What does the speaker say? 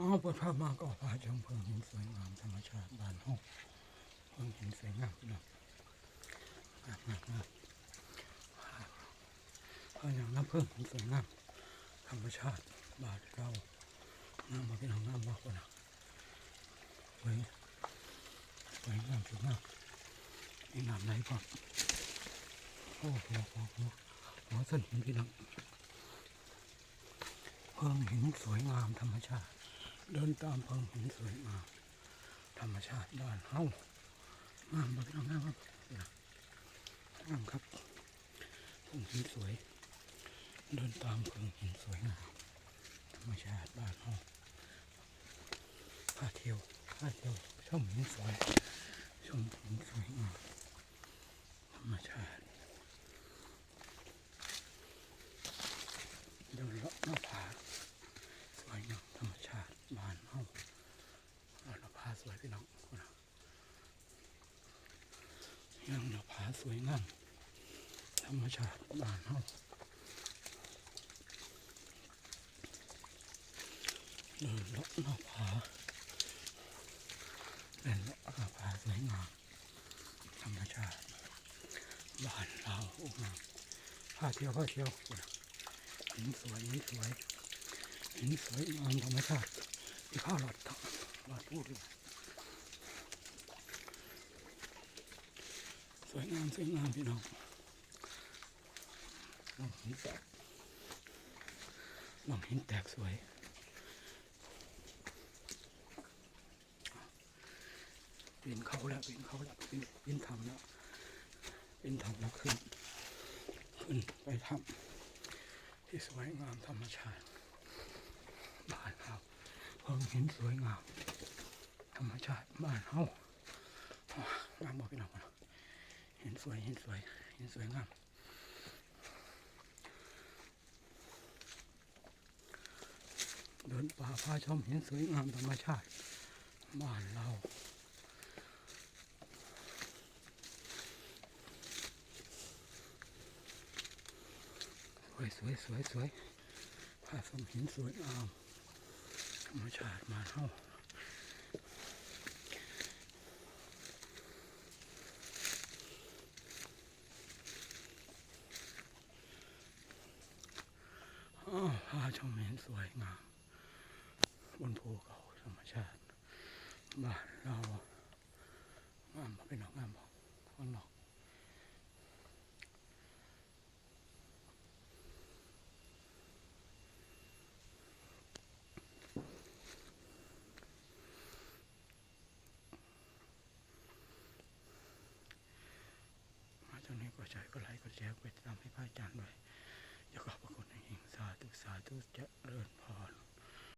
อ๋อเปิดภาพมาก็พาชมเพิ่งห็นสวยงามธรรมชาติบ้านห้องเพิ่งห็นสวยงามพี่น้องงามงามงามเพราะอย่างน้ำเพิ่งห็นสวยงามธรรมชาติบ้านเรางามมาพี่น้องงามมากกว่านะสวยสวยงามสวยงามมีงามไหนบ้างโอ้โหโอ้โหหัวส้นหินพี่น้องเพิงหินสวยงามธรรมชาติ เดินตามเพิงหินสวยงามธรรมชาติบ้านเฮางามบ่พี่น้องามครับงามครับพิงหินสวย เดินตามเพิงหินสวยงามธรรมชาติบ้านเฮาพาเที่ยวพาเที่ยวชมหินสวยชมหินสวยงามธรรมชาติเดินเลาะหน้าผาสวยงามธรรมชาติบ้านเฮาเอาหน้าผาสวยพี่น้องนะ ยังหน้าผาสวยงามธรรมชาติบ้านเฮาเดินเลาะหน้าผาเดินเลาะหน้าผาสวยงามธรรมชาติบ้านเราโอ้งามพาเที่ยวพาเที่ยวหินสวยหินสวยหินสวยงามธรรมชาติที่ข้าวหลอดทองหลอดพูดเลย วยงามสวยงามพี่น้องลองหินแตกลองหินแตกสวยเปีนเขาแล้วเปีนเขาแล้วเปีนเปีนทำแล้วเปีนทำแล้วขึ้น ขึ้นไปทำที่สวยงามธรรมชาติบ้านเฮาเพิ่งเห็นสวยงาม ธรรมชาติบ้านเฮางามบอกพี่น้องนะ เห็นสวยเห็นสวยเห็นสวยงามเดินป่าพาชมเห็นสวยงามธรรมชาติบ้านเราสวยสวยสวยสวยผาสมเหินสวยงามธรรมชาติมาเท่า อ้าวพาชมเห็นสวยงาม บนภูเขาธรรมชาติ บ้านเรางามเป็นหนองงามบ่ข้างนอกมาตรงนี้ก็ใช้ก็ไลค์ก็แชร์ก็ไปตาม ธุสาธุเจะเริญพร